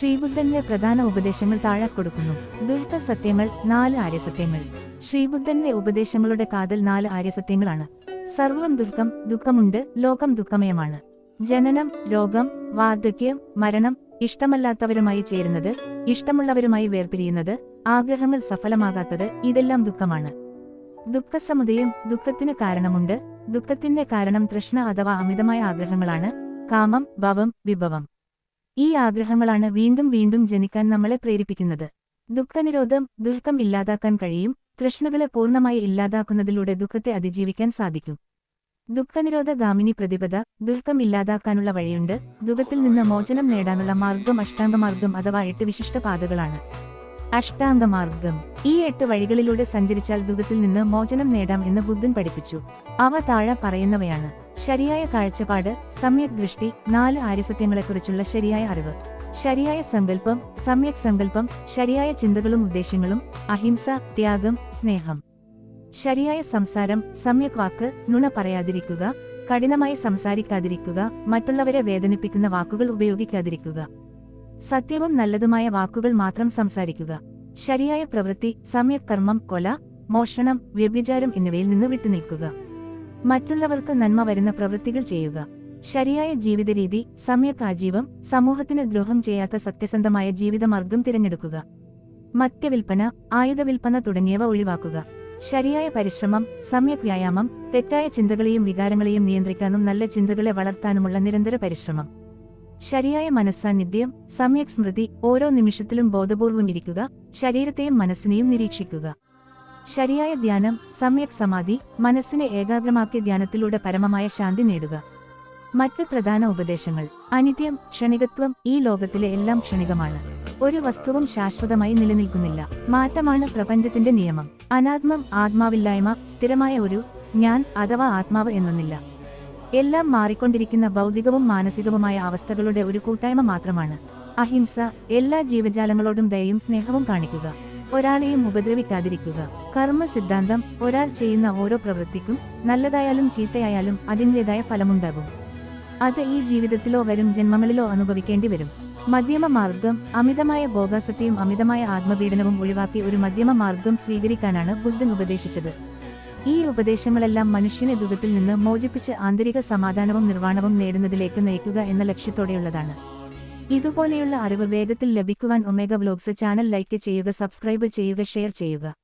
ശ്രീബുദ്ധന്റെ പ്രധാന ഉപദേശങ്ങൾ താഴെ കൊടുക്കുന്നു. ദുരിത സത്യങ്ങൾ നാല് ആര്യസത്യങ്ങൾ. ശ്രീബുദ്ധന്റെ ഉപദേശങ്ങളുടെ കാതൽ നാല് ആര്യസത്യങ്ങളാണ്. സർവം ദുഃഖം ദുഃഖമുണ്ട് ലോകം ദുഃഖമയമാണ്. ജനനം രോഗം വാർദ്ധക്യം മരണം ഇഷ്ടമല്ലാത്തവരുമായി ചേരുന്നത് ഇഷ്ടമുള്ളവരുമായി വേർപിരിയുന്നത് ആഗ്രഹങ്ങൾ സഫലമാകാത്തത് ഇതെല്ലാം ദുഃഖമാണ്. ദുഃഖസമുദയം ദുഃഖത്തിന് കാരണമുണ്ട് ദുഃഖത്തിന്റെ കാരണം തൃഷ്ണ അഥവാ അമിതമായ ആഗ്രഹങ്ങളാണ് കാമം ഭവം വിഭവം. ഈ ആഗ്രഹങ്ങളാണ് വീണ്ടും വീണ്ടും ജനിക്കാൻ നമ്മളെ പ്രേരിപ്പിക്കുന്നത്. ദുഃഖനിരോധം ദുഃഖം ഇല്ലാതാക്കാൻ കഴിയും തൃഷ്ണകളെ പൂർണമായി ഇല്ലാതാക്കുന്നതിലൂടെ ദുഃഖത്തെ അതിജീവിക്കാൻ സാധിക്കും. ദുഃഖനിരോധ ഗാമിനി പ്രതിപദ ദുഃഖം ഇല്ലാതാക്കാനുള്ള വഴിയുണ്ട്. ദുഃഖത്തിൽ നിന്ന് മോചനം നേടാനുള്ള മാർഗം അഷ്ടാംഗമാർഗം അഥവാ എട്ട് വിശിഷ്ട പാതകളാണ്. അഷ്ടാംഗമാർഗം ഈ എട്ട് വഴികളിലൂടെ സഞ്ചരിച്ചാൽ ദുഃഖത്തിൽ നിന്ന് മോചനം നേടാം എന്ന് ബുദ്ധൻ പഠിപ്പിച്ചു. അവ താഴെ പറയുന്നവയാണ്. ശരിയായ കാഴ്ചപ്പാട് സമ്യക് ദൃഷ്ടി നാല് ആര്യസത്യങ്ങളെക്കുറിച്ചുള്ള ശരിയായ അറിവ്. ശരിയായ സങ്കല്പം സമ്യക് സങ്കല്പം ശരിയായ ചിന്തകളും ഉദ്ദേശങ്ങളും അഹിംസ ത്യാഗം സ്നേഹം. ശരിയായ സംസാരം സമ്യക് വാക്ക് നുണ പറയാതിരിക്കുക കഠിനമായി സംസാരിക്കാതിരിക്കുക മറ്റുള്ളവരെ വേദനിപ്പിക്കുന്ന വാക്കുകൾ ഉപയോഗിക്കാതിരിക്കുക. സത്യവും നല്ലതുമായ വാക്കുകൾ മാത്രം സംസാരിക്കുക. ശരിയായ പ്രവൃത്തി സമയകർമ്മം കൊല മോഷണം വ്യഭിചാരം എന്നിവയിൽ നിന്ന് വിട്ടുനിൽക്കുക മറ്റുള്ളവർക്ക് നന്മ വരുന്ന പ്രവൃത്തികൾ ചെയ്യുക. ശരിയായ ജീവിതരീതി രീതി ആജീവം സമൂഹത്തിന് ദ്രോഹം ചെയ്യാത്ത സത്യസന്ധമായ ജീവിതമാർഗം തിരഞ്ഞെടുക്കുക. മദ്യവിൽപ്പന ആയുധവിൽപ്പന തുടങ്ങിയവ ഒഴിവാക്കുക. ശരിയായ പരിശ്രമം സമയക് വ്യായാമം തെറ്റായ ചിന്തകളെയും വികാരങ്ങളെയും നിയന്ത്രിക്കാനും നല്ല ചിന്തകളെ വളർത്താനുമുള്ള നിരന്തര പരിശ്രമം. ശരിയായ മനസ്സാന്നിധ്യം സമ്യക് സ്മൃതി ഓരോ നിമിഷത്തിലും ബോധപൂർവം ഇരിക്കുക ശരീരത്തെയും മനസ്സിനെയും നിരീക്ഷിക്കുക. ശരിയായ ധ്യാനം സമ്യക് സമാധി മനസ്സിനെ ഏകാഗ്രമാക്കിയ ധ്യാനത്തിലൂടെ പരമമായ ശാന്തി നേടുക. മറ്റ് പ്രധാന ഉപദേശങ്ങൾ. അനിത്യം ക്ഷണികത്വം ഈ ലോകത്തിലെ എല്ലാം ക്ഷണികമാണ്. ഒരു വസ്തുവും ശാശ്വതമായി നിലനിൽക്കുന്നില്ല. മാറ്റമാണ് പ്രപഞ്ചത്തിന്റെ നിയമം. അനാത്മം ആത്മാവില്ലായ്മ സ്ഥിരമായ ഒരു ഞാൻ അഥവാ ആത്മാവ് എന്നൊന്നില്ല. എല്ലാം മാറിക്കൊണ്ടിരിക്കുന്ന ഭൗതികവും മാനസികവുമായ അവസ്ഥകളുടെ ഒരു കൂട്ടായ്മ മാത്രമാണ്. അഹിംസ എല്ലാ ജീവജാലങ്ങളോടും ദയയും സ്നേഹവും കാണിക്കുക. ഒരാളെയും ഉപദ്രവിക്കാതിരിക്കുക. കർമ്മ സിദ്ധാന്തം ഒരാൾ ചെയ്യുന്ന ഓരോ പ്രവൃത്തിക്കും നല്ലതായാലും ചീത്തയായാലും അതിന്റെതായ ഫലമുണ്ടാകും. അത് ഈ ജീവിതത്തിലോ വരും ജന്മങ്ങളിലോ അനുഭവിക്കേണ്ടി വരും. മധ്യമ മാർഗം അമിതമായ ഭോഗാസക്തിയും അമിതമായ ആത്മപീഡനവും ഒഴിവാക്കി ഒരു മധ്യമ മാർഗം സ്വീകരിക്കാനാണ് ബുദ്ധൻ ഉപദേശിച്ചത്. ഈ ഉപദേശങ്ങളെല്ലാം മനുഷ്യനെ ദുഃഖത്തിൽ നിന്ന് മോചിപ്പിച്ച് ആന്തരിക സമാധാനവും നിർവാണവും നേടുന്നതിലേക്ക് നയിക്കുക എന്ന ലക്ഷ്യത്തോടെയുള്ളതാണ്. ഇതുപോലെയുള്ള അറിവ് വേഗത്തിൽ ലഭിക്കുവാൻ ഒമേഗ വ്ലോഗ്സ് ചാനൽ ലൈക്ക് ചെയ്യുക സബ്സ്ക്രൈബ് ചെയ്യുക ഷെയർ ചെയ്യുക.